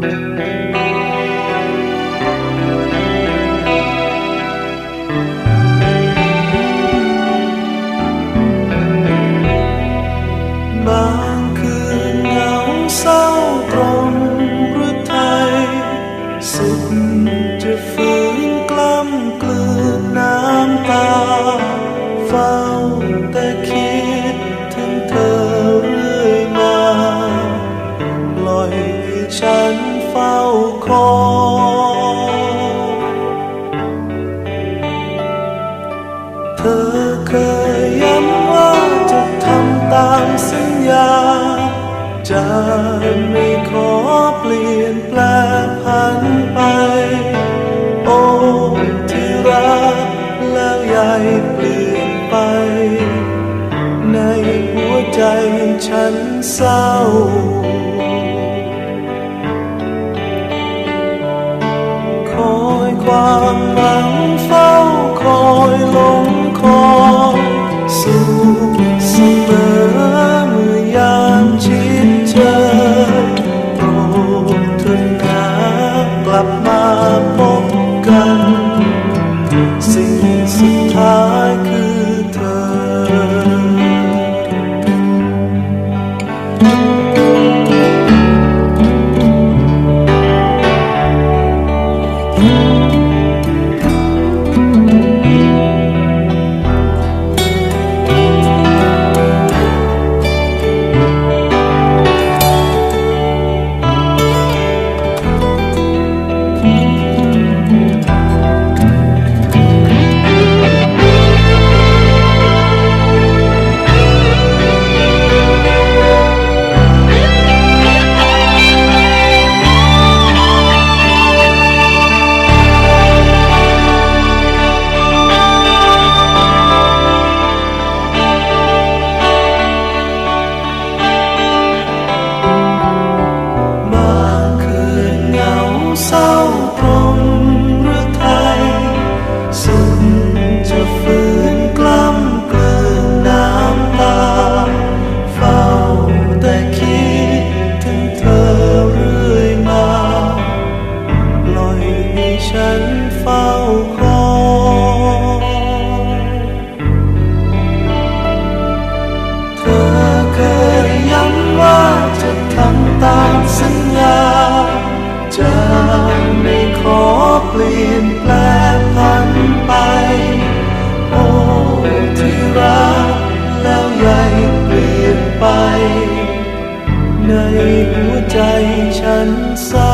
Música จะไม่ขอเปลี่ยนแปลผันไป โอ้ที่รักแล้วใหญ่เปลี่ยนไป ในหัวใจฉันเศร้าคอยความหวังัวใจฉันเศร้า